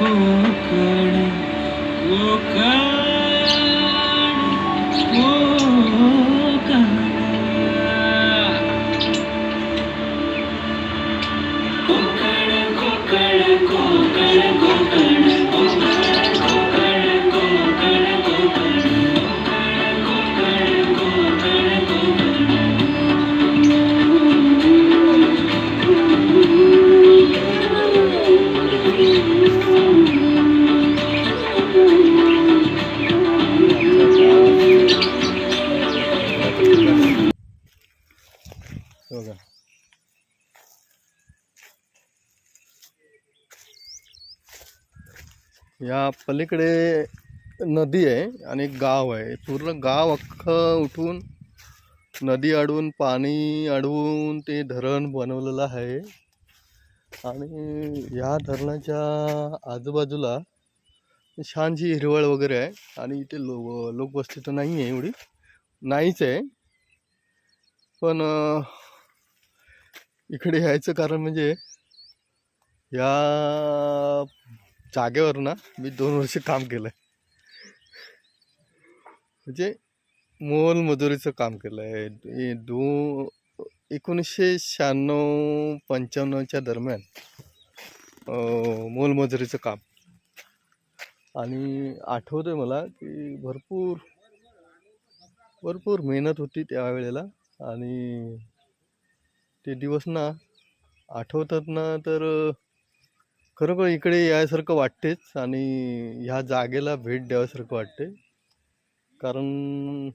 Oh, God. Oh, God. हो बघा या पलीकडे नदी आहे आणि एक गाव आहे. पूर्ण गाव अख्खं उठून नदी अडवून पाणी अडवून ते धरण बनवलेलं आहे. आणि या धरणाच्या आजूबाजूला छानशी हिरवळ वगैरे आहे. आणि इथे लो लोकवस्ती तर नाही आहे एवढी. नाहीच आहे. पण इकडे यायचं कारण म्हणजे या जागेवर ना मी दोन वर्ष काम केलं आहे म्हणजे मोलमजुरीचं काम केलं आहे दो एकोणीसशे शहाण्णव पंच्याण्णवच्या दरम्यान मोलमजुरीचं काम. आणि आठवतंय मला की भरपूर भरपूर मेहनत होती त्यावेळेला. आणि ते दिवस ना आठवतात ना तर खरोखर इकडे यायसारखं वाटतेच आणि ह्या जागेला भेट द्याव्यासारखं वाटते. कारण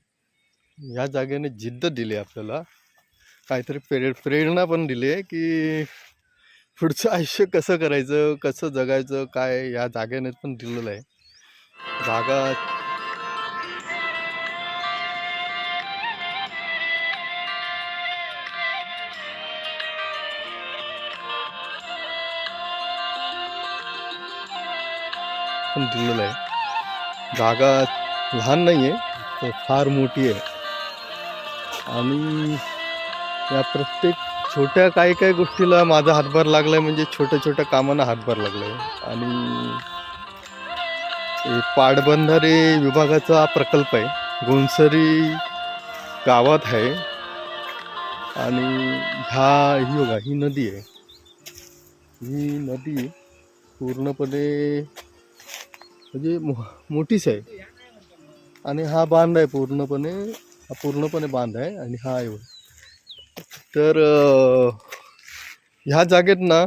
ह्या जागेने जिद्द दिली आपल्याला. काहीतरी प्रे प्रेरणा पण दिली आहे की पुढचं आयुष्य कसं करायचं कसं जगायचं काय या जागेने पण दिलेलं आहे. जागा पण दिलेलं आहे. जागा लहान नाही आहे तर फार मोठी आहे. आणि या प्रत्येक छोट्या काही काही गोष्टीला माझा हातभार लागला आहे म्हणजे छोट्या छोट्या कामांना हातभार लागला आहे आणि पाटबंधारे विभागाचा हा प्रकल्प आहे. गोंसरी गावात आहे. आणि ह्या ही बघा ही नदी आहे. ही नदी पूर्णपणे म्हणजे मो मोठीच आहे. आणि हा बांध आहे पूर्णपणे हा पूर्णपणे बांध आहे आणि हा आहे. तर ह्या जागेत ना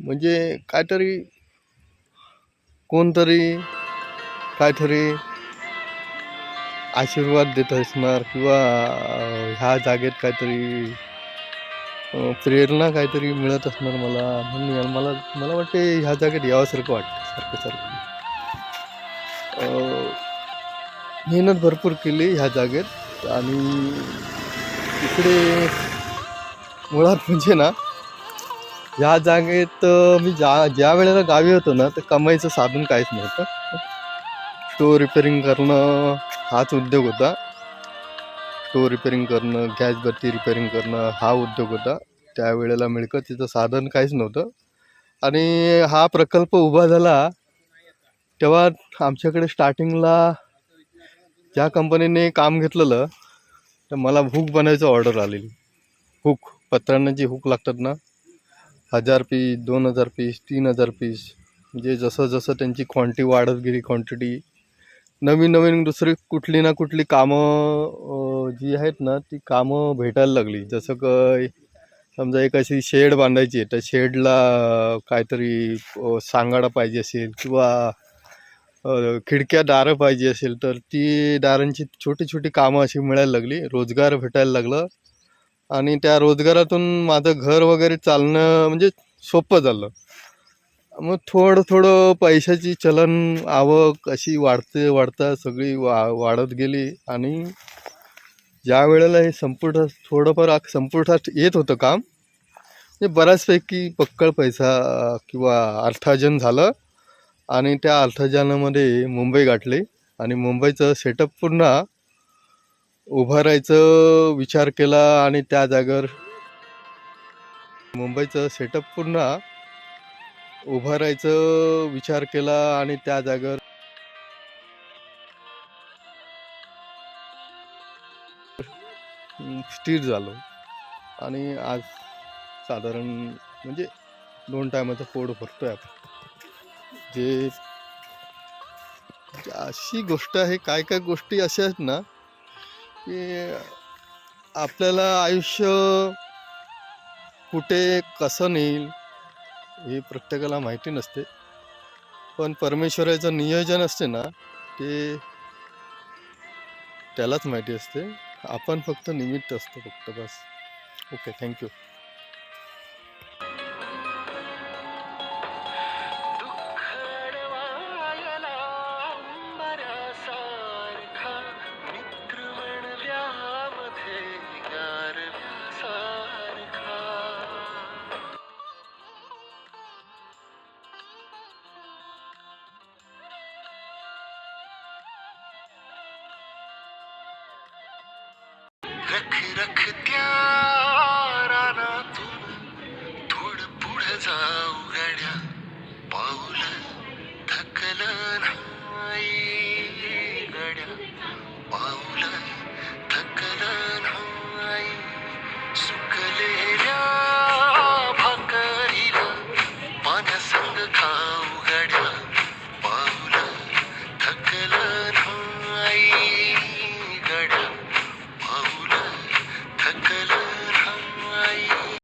म्हणजे काहीतरी कोणतरी काहीतरी आशीर्वाद देत असणार किंवा ह्या जागेत काहीतरी प्रेरणा काहीतरी मिळत असणार मला. म्हणून मला मला वाटते ह्या जागेत यावंसारखं वाटतं सारखं सारखं. मेहनत भरपूर केली ह्या जागेत. आणि इकडे मुळात म्हणजे ना ह्या जागेत मी ज्या ज्या वेळेला गावी होतो ना तर कमाईचं साधन काहीच नव्हतं. स्टोअर रिपेअरिंग करणं हाच उद्योग होता. स्टोअर रिपेअरिंग करणं गॅस बत्ती रिपेअरिंग करणं हा उद्योग होता. त्यावेळेला मिळकतीचं साधन काहीच नव्हतं. आणि हा प्रकल्प उभा झाला तेव्हा आमच्याकडे स्टार्टिंगला ज्या कंपनीने काम घेतलेलं तर मला हुक बनायचं ऑर्डर आलेली. हुक पत्रांना जी हुक लागतात ना. हजार पीस दोन हजार पीस तीन हजार पीस. म्हणजे जसं जसं त्यांची क्वांटिटी वाढत गेली क्वांटिटी नवीन नवीन दुसरी कुठली ना कुठली कामं जी आहेत ना ती कामं भेटायला लागली. जसं काय समजा एक अशी शेड बांधायची आहे त्या शेडला काहीतरी सांगाडा पाहिजे असेल किंवा खिडक्या दारं पाहिजे असेल तर ती दारांची छोटी छोटी कामं अशी मिळायला लागली. रोजगार भेटायला लागलं. आणि त्या रोजगारातून माझं घर वगैरे चालणं म्हणजे सोपं झालं. मग थोडं थोडं पैशाची चलन आवक अशी वाढते वाढता सगळी वा वाढत गेली. आणि ज्या वेळेला हे संपुटात थोडंफार आ- संपुटात येत होतं काम म्हणजे बऱ्याचपैकी पक्कळ पैसा किंवा अर्थार्जन झालं. आणि त्या अर्थजानामध्ये मुंबई गाठली. आणि मुंबईचं सेटअप पुन्हा उभारायचं विचार केला आणि त्या जागेवर मुंबईचं सेटअप पुन्हा उभं राहायचं विचार केला आणि त्या जागेवर स्थिर झालो. आणि आज साधारण म्हणजे दोन टायमाचं पोट भरतोय आपण. जे म्हणजे अशी गोष्ट आहे काय काय गोष्टी अशा आहेत ना की आपल्याला आयुष्य कुठे कसं नेईल हे प्रत्येकाला माहिती नसते. पण परमेश्वराचं नियोजन असते ना ते त्यालाच माहिती असते. आपण फक्त निमित्त असतो फक्त बस. Okay thank you. रख रख त्यारा ना तू थोड पुढे जाऊ गाड्या. पाऊल थकल नाही गड्या. पाऊल थकल नाही सुकलेल्या भाकरीला पाण्यासंग खाऊ